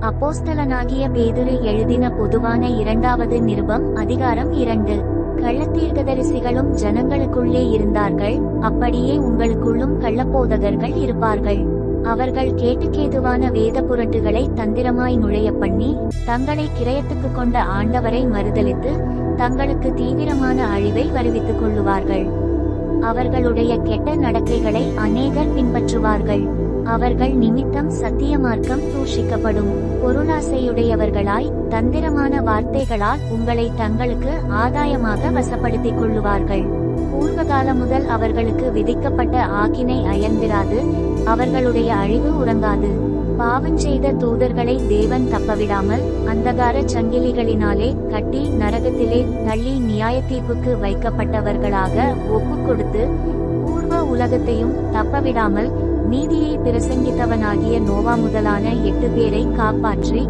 அப்போஸ்தலனாகிய பேதுரு எழுதின பொதுவான இரண்டாவது நிருபம் அதிகாரம் இரண்டு. கள்ளத்தீர்க்கதரிசிகளும் ஜனங்களுக்குள்ளே இருந்தார்கள் அப்படியே உங்களுக்குள்ளும் கள்ளப்போதகர்கள் இருப்பார்கள். அவர்கள் கேட்டுக்கேதுவான வேத புரட்டுகளை தந்திரமாய் நுழைய பண்ணி தங்களை கிரயத்துக்கு கொண்ட ஆண்டவரை மறுதலித்து தங்களுக்கு தீவிரமான அழிவை வருவித்துக் கொள்ளுவார்கள். அவர்களுடைய கெட்ட நடக்கைகளை அநேகர் பின்பற்றுவார்கள். அவர்கள் நிமித்தம் சத்திய மார்க்கம் தூஷிக்கப்படும் பொருளாசையுடையவர்களாய் தந்திரமான வார்த்தைகளால் உங்களை தங்களுக்கு ஆதாயமாக வசப்படுத்திக் கொள்ளுவார்கள். பூர்வகாலம் முதல் அவர்களுக்கு விதிக்கப்பட்ட ஆக்கினை அயர்ந்திராது அவர்களுடைய அழிவு உறங்காது. பாவஞ்செய்த தூதர்களை தேவன் தப்பவிடாமல் அந்தகார சங்கிலிகளினாலே கட்டி நரகத்திலே தள்ளி நியாய தீர்ப்புக்கு வைக்கப்பட்டவர்களாக ஒப்புக் கொடுத்து பூர்வ உலகத்தையும் தப்பவிடாமல் நீதியை பிரசங்கித்தவனாகிய நோவா முதலான எட்டு பேரை காப்பாற்றி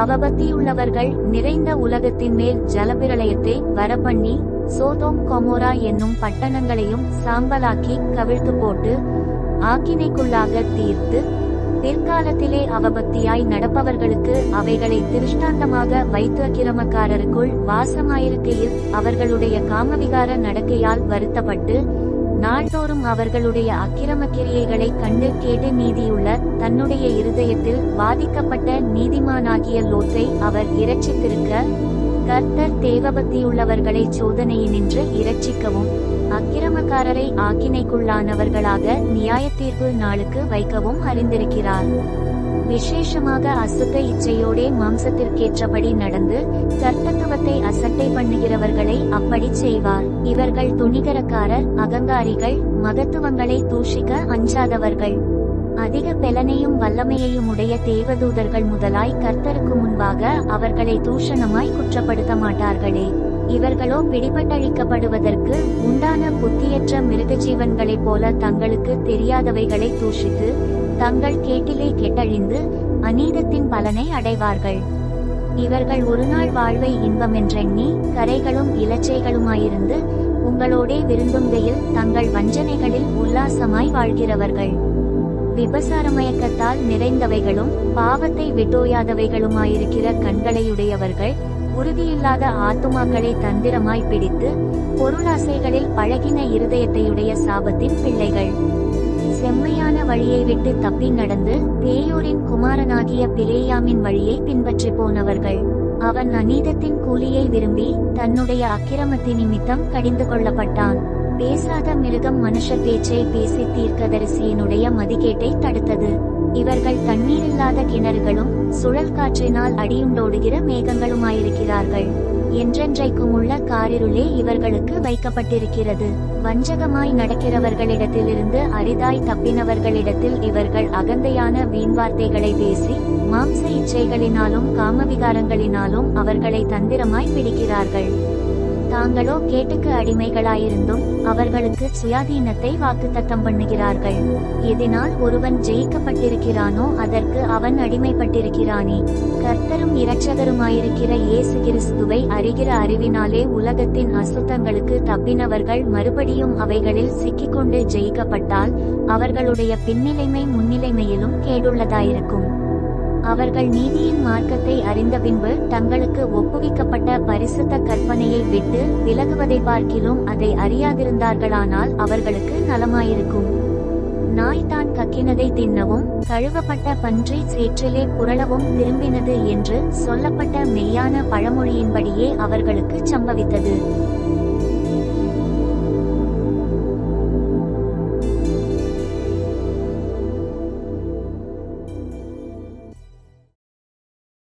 அவபத்தியுள்ளவர்கள் நிறைந்த உலகத்தின் மேல் ஜலபிரளயத்தை வரப்பண்ணி சோதோம் கொமோரா என்னும் பட்டணங்களையும் சாம்பலாக்கி கவிழ்த்து போட்டு ஆக்கினைக்குள்ளாக தீர்த்து பிற்காலத்திலே அவபக்தியாய் நடப்பவர்களுக்கு அவைகளை திருஷ்டாந்தமாக வைத்து கிரமக்காரருக்குள் வாசமாயிருக்கையில் அவர்களுடைய காமவிகார நடக்கையால் வருத்தப்பட்டு நாள்தோறும் அவர்களுடைய அக்கிரம கிரியைகளை கண்டு கேட்டு நீதியுள்ள தன்னுடைய இருதயத்தில் பாதிக்கப்பட்ட நீதிமானாகிய லோத்தை அவர் இரட்சித்திருக்க கர்த்தர் தேவபக்தியுள்ளவர்களை சோதனையினின்று இரட்சிக்கவும் அக்கிரமக்காரரை ஆக்கினைக்குள்ளானவர்களாக நியாயத்தீர்ப்பு நாளுக்கு வைக்கவும் அறிந்திருக்கிறார். விசேஷமாக அசுத்த இச்சையோடே மாம்சத்திற்கேற்றபடி நடந்து கர்த்தத்துவத்தை அசட்டை பண்ணுகிறவர்களை அப்படி செய்வார். இவர்கள் துணிகரக்காரர் அகங்காரிகள் மகத்துவங்களை தூஷிக்க அஞ்சாதவர்கள். அதிக பெலனையும் வல்லமையையும் உடைய தேவதூதர்கள் முதலாய் கர்த்தருக்கு முன்பாக அவர்களை தூஷணமாய் குற்றப்படுத்த மாட்டார்களே இவர்களோ பிடிபட்டழிக்கப்படுவதற்கு உண்டான புத்தி மிருக ஜீவன்களைப் போல தங்களுக்கு தெரியாதவைகளை தூஷித்து தங்கள் கேட்டிலே கெட்டழிந்து அநீதத்தின் பலனை அடைவார்கள். இவர்கள் ஒருநாள் வாழ்வை இன்பமென்றெண்ணி கரைகளும் இலச்சைகளுமாயிருந்து உங்களோடே விருந்துங்கையில் தங்கள் வஞ்சனைகளில் உல்லாசமாய் வாழ்கிறவர்கள். விபசாரமயக்கத்தால் நிறைந்தவைகளும் பாவத்தை விட்டோயாதவைகளுமாயிருக்கிற கண்களையுடையவர்கள் உறுதியில்லாத ஆத்துமாக்களை தந்திரமாய் பிடித்து பொருளாசைகளில் பழகின இருதயத்தையுடைய சாபத்தின் பிள்ளைகள். செம்மையான வழியை விட்டு தப்பி நடந்து பேயோரின் குமாரனாகிய பிலேயாமின் வழியை பின்பற்றி போனவர்கள். அவன் அநீதத்தின் கூலியை விரும்பி தன்னுடைய அக்கிரமத்தின் நிமித்தம் கடிந்து கொள்ளப்பட்டான். பேசாத மிருகம் மனுஷ பேச்சை பேசி தீர்க்கதரிசியினுடைய மதிகேட்டை தடுத்தது. இவர்கள் தண்ணீரில்லாத கிணறுகளும் சுழல் காற்றினால் அடியுண்டோடுகிற மேகங்களுமாயிருக்கிறார்கள். என்றென்றைக்கும் உள்ள காரிருளே இவர்களுக்கு வைக்கப்பட்டிருக்கிறது. வஞ்சகமாய் நடக்கிறவர்களிடத்திலிருந்து அரிதாய் தப்பினவர்களிடத்தில் இவர்கள் அகந்தையான வீண்வார்த்தைகளை பேசி மாம்ச இச்சைகளினாலும் காமவிகாரங்களினாலும் அவர்களை தந்திரமாய் பிடிக்கிறார்கள். தாங்களோ கேட்டுக்கு அடிமைகளாயிருந்தும் அவர்களுக்கு சுயாதீனத்தை வாக்குத்தத்தம் பண்ணுகிறார்கள். எதினால் ஒருவன் ஜெயிக்கப்பட்டிருக்கிறானோ அதற்கு அவன் அடிமைப்பட்டிருக்கிறானே. கர்த்தரும் இரட்சகருமாயிருக்கிற இயேசு கிறிஸ்துவை அறிகிற அறிவினாலே உலகத்தின் அசுத்தங்களுக்கு தப்பினவர்கள் மறுபடியும் அவைகளில் சிக்கிக்கொண்டு ஜெயிக்கப்பட்டால் அவர்களுடைய பின்னிலைமை முன்னிலைமையிலும் கேடுள்ளதாயிருக்கும். அவர்கள் நீதியின் மார்க்கத்தை அறிந்த பின்பு தங்களுக்கு ஒப்புவிக்கப்பட்ட பரிசுத்த கற்பனையை விட்டு விலகுவதை பார்க்கிலும் அதை அறியாதிருந்தார்களானால் அவர்களுக்கு நலமாயிருக்கும். நாய் தான் கக்கினதை தின்னவும் கழுவப்பட்ட பன்றி சேற்றிலே புரளவும் திரும்பினது என்று சொல்லப்பட்ட மெய்யான பழமொழியின்படியே அவர்களுக்கு சம்பவித்தது.